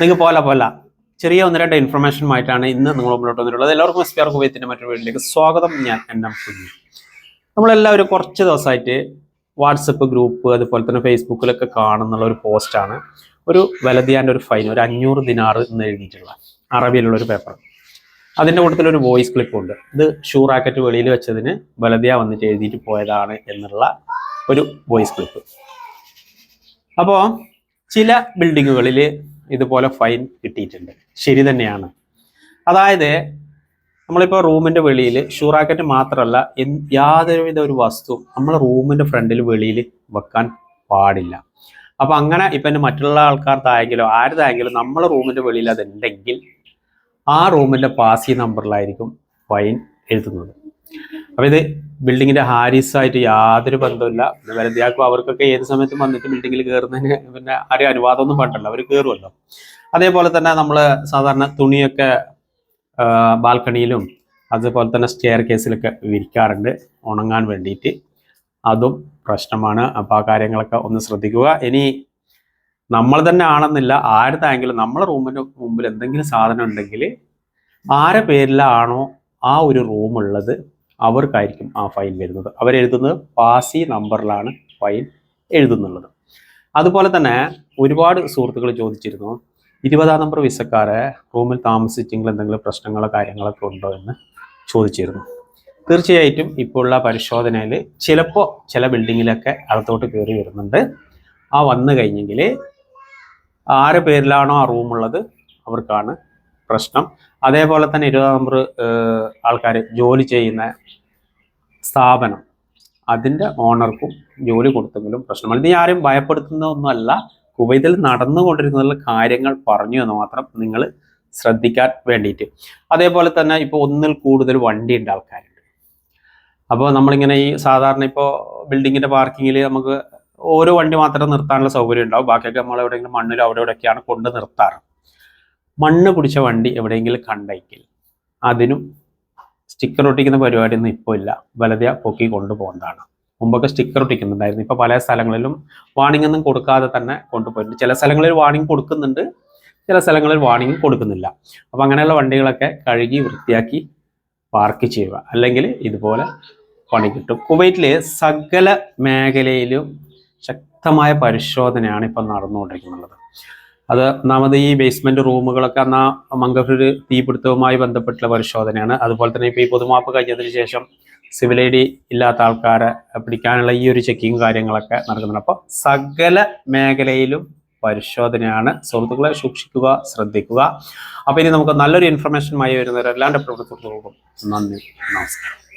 നിങ്ങൾക്ക് പോലെ പോലെ. ചെറിയ ഒന്ന് രണ്ട് ഇൻഫർമേഷനുമായിട്ടാണ് ഇന്ന് നിങ്ങൾ മുന്നോട്ട് വന്നിട്ടുള്ളത്. എല്ലാവർക്കും എസ് പി ആർ കുവൈത്തിന്റെ മറ്റൊരു വീട്ടിലേക്ക് സ്വാഗതം. ഞാൻ എന്റെ കുഞ്ഞു. നമ്മളെല്ലാവരും കുറച്ച് ദിവസമായിട്ട് വാട്സപ്പ് ഗ്രൂപ്പ് അതുപോലെ തന്നെ ഫേസ്ബുക്കിലൊക്കെ കാണുന്നുള്ള ഒരു പോസ്റ്റാണ് ഒരു വലതിയാന്റെ ഒരു ഫൈൻ ഒരു അഞ്ഞൂറ് ദിനാറ് എന്ന് എഴുതിയിട്ടുള്ള അറബിയിലുള്ള ഒരു പേപ്പർ അതിന്റെ കൂട്ടത്തിൽ ഒരു വോയിസ് ക്ലിപ്പ് ഉണ്ട്. ഇത് ഷൂ റാക്കറ്റ് വെളിയിൽ വെച്ചതിന് വലതിയ വന്നിട്ട് എഴുതിയിട്ട് പോയതാണ് എന്നുള്ള ഒരു വോയിസ് ക്ലിപ്പ് അപ്പോൾ ചില ബിൽഡിങ്ങുകളിൽ ഇതുപോലെ ഫൈൻ കിട്ടിയിട്ടുണ്ട്. ശരി തന്നെയാണ്. അതായത് നമ്മളിപ്പോൾ റൂമിന്റെ വെളിയിൽ ഷൂറാക്കറ്റ് മാത്രമല്ല എന്ത് യാതൊരുവിധ ഒരു വസ്തു നമ്മൾ റൂമിന്റെ ഫ്രണ്ടിൽ വെളിയിൽ വെക്കാൻ പാടില്ല. അപ്പം അങ്ങനെ ഇപ്പം എന്റെ മറ്റുള്ള ആൾക്കാർക്കായെങ്കിലോ ആരുതായെങ്കിലും നമ്മൾ റൂമിന്റെ വെളിയിൽ അതുണ്ടെങ്കിൽ ആ റൂമിന്റെ പാസി നമ്പറിലായിരിക്കും ഫൈൻ എഴുതുന്നത്. അപ്പോൾ ഇത് ബിൽഡിങ്ങിന്റെ ഹാരിസായിട്ട് യാതൊരു ബന്ധമില്ല വരന്തിയാക്കും അവർക്കൊക്കെ ഏത് സമയത്തും വന്നിട്ട് ബിൽഡിങ്ങിൽ കയറുന്നതിന് പിന്നെ ആരും അനുവാദമൊന്നും പണ്ടല്ല. അവർ കയറുമല്ലോ അതേപോലെ തന്നെ നമ്മൾ സാധാരണ തുണിയൊക്കെ ബാൽക്കണിയിലും അതുപോലെ തന്നെ സ്റ്റെയർ കേസിലൊക്കെ വിരിക്കാറുണ്ട് ഉണങ്ങാൻ വേണ്ടിയിട്ട്. അതും പ്രശ്നമാണ്. അപ്പോൾ ആ കാര്യങ്ങളൊക്കെ ഒന്ന് ശ്രദ്ധിക്കുക. ഇനി നമ്മൾ തന്നെ ആണെന്നില്ല. ആരുതായെങ്കിലും നമ്മളെ റൂമിന്റെ മുമ്പിൽ എന്തെങ്കിലും സാധനം ഉണ്ടെങ്കിൽ ആരെ പേരിലാണോ ആ ഒരു റൂം ഉള്ളത് അവർക്കായിരിക്കും ആ ഫൈൻ വരുന്നത്. അവരെഴുതുന്നത് പാസി നമ്പറിലാണ് ഫൈൻ എഴുതുന്നുള്ളത്. അതുപോലെ തന്നെ ഒരുപാട് സുഹൃത്തുക്കൾ ചോദിച്ചിരുന്നു ഇരുപതാം നമ്പർ വിസക്കാരെ റൂമിൽ താമസിച്ചെങ്കിൽ എന്തെങ്കിലും പ്രശ്നങ്ങളോ കാര്യങ്ങളൊക്കെ ഉണ്ടോ? എന്ന് ചോദിച്ചിരുന്നു. തീർച്ചയായിട്ടും ഇപ്പോൾ ഉള്ള പരിശോധനയിൽ ചിലപ്പോൾ ചില ബിൽഡിങ്ങിലൊക്കെ അകത്തോട്ട് കയറി വരുന്നുണ്ട്. ആ വന്നു കഴിഞ്ഞെങ്കിൽ ആരെ പേരിലാണോ ആ റൂമുള്ളത് അവർക്കാണ് പ്രശ്നം. അതേപോലെ തന്നെ ഇരുപതാം നമ്പർ ആൾക്കാർ ജോലി ചെയ്യുന്ന സ്ഥാപനം. അതിന്റെ ഓണർക്കും ജോലി കൊടുത്തെങ്കിലും പ്രശ്നമാണ് ഇത് ആരും ഭയപ്പെടുത്തുന്ന ഒന്നുമല്ല കുവൈത്തിൽ നടന്നുകൊണ്ടിരുന്നുള്ള കാര്യങ്ങൾ പറഞ്ഞു എന്ന് മാത്രം നിങ്ങൾ ശ്രദ്ധിക്കാൻ വേണ്ടിയിട്ട്. അതേപോലെ തന്നെ ഇപ്പോൾ ഒന്നിൽ കൂടുതൽ വണ്ടി ഉണ്ട് ആൾക്കാരുണ്ട്. അപ്പോൾ നമ്മളിങ്ങനെ ഈ സാധാരണ ഇപ്പോൾ ബിൽഡിങ്ങിന്റെ പാർക്കിങ്ങിൽ നമുക്ക് ഓരോ വണ്ടി മാത്രം നിർത്താനുള്ള സൗകര്യം ഉണ്ടാവും. ബാക്കിയൊക്കെ നമ്മൾ എവിടെയെങ്കിലും മണ്ണിലോ അവിടെ ഇവിടെയൊക്കെയാണ് കൊണ്ട് നിർത്താറ്. മണ്ണ് പിടിച്ച വണ്ടി എവിടെയെങ്കിലും കണ്ടെങ്കിൽ അതിനും സ്റ്റിക്കർ ഒട്ടിക്കുന്ന പരിപാടിയൊന്നും ഇപ്പോൾ ഇല്ല. വലതിയ പൊക്കി കൊണ്ടുപോകുന്നതാണ്. മുമ്പൊക്കെ സ്റ്റിക്കർ ഒട്ടിക്കുന്നുണ്ടായിരുന്നു. ഇപ്പോൾ പല സ്ഥലങ്ങളിലും വാണിംഗ് ഒന്നും കൊടുക്കാതെ തന്നെ കൊണ്ടുപോയിട്ടുണ്ട്. ചില സ്ഥലങ്ങളിൽ വാണിംഗ് കൊടുക്കുന്നുണ്ട്. ചില സ്ഥലങ്ങളിൽ വാണിംഗ് കൊടുക്കുന്നില്ല. അപ്പോൾ അങ്ങനെയുള്ള വണ്ടികളൊക്കെ കഴുകി വൃത്തിയാക്കി പാർക്ക് ചെയ്യുക. അല്ലെങ്കിൽ ഇതുപോലെ പണി കിട്ടും. കുവൈറ്റിലെ സകല മേഖലയിലും ശക്തമായ പരിശോധനയാണ് ഇപ്പം നടന്നുകൊണ്ടിരിക്കുന്നത്. അത് ഒന്നാമത് ഈ ബേസ്മെന്റ് റൂമുകളൊക്കെ അന്ന് മംഗഫൂർ തീപിടുത്തവുമായി ബന്ധപ്പെട്ടുള്ള പരിശോധനയാണ്. അതുപോലെ തന്നെ ഇപ്പോൾ ഈ പൊതുമാപ്പ് കഴിഞ്ഞതിന് ശേഷം സിവിൽ ഐ ഡി ഇല്ലാത്ത ആൾക്കാരെ പിടിക്കാനുള്ള ഈ ഒരു ചെക്കിങ് കാര്യങ്ങളൊക്കെ നടക്കുന്നുണ്ട്. അപ്പോൾ സകല മേഖലയിലും പരിശോധനയാണ്. സുഹൃത്തുക്കളെ സൂക്ഷിക്കുക ശ്രദ്ധിക്കുക. അപ്പോൾ ഇനി നമുക്ക് നല്ലൊരു ഇൻഫർമേഷനുമായി വരുന്നവരെല്ലാം പ്രവർത്തകർക്കും നന്ദി. നമസ്കാരം.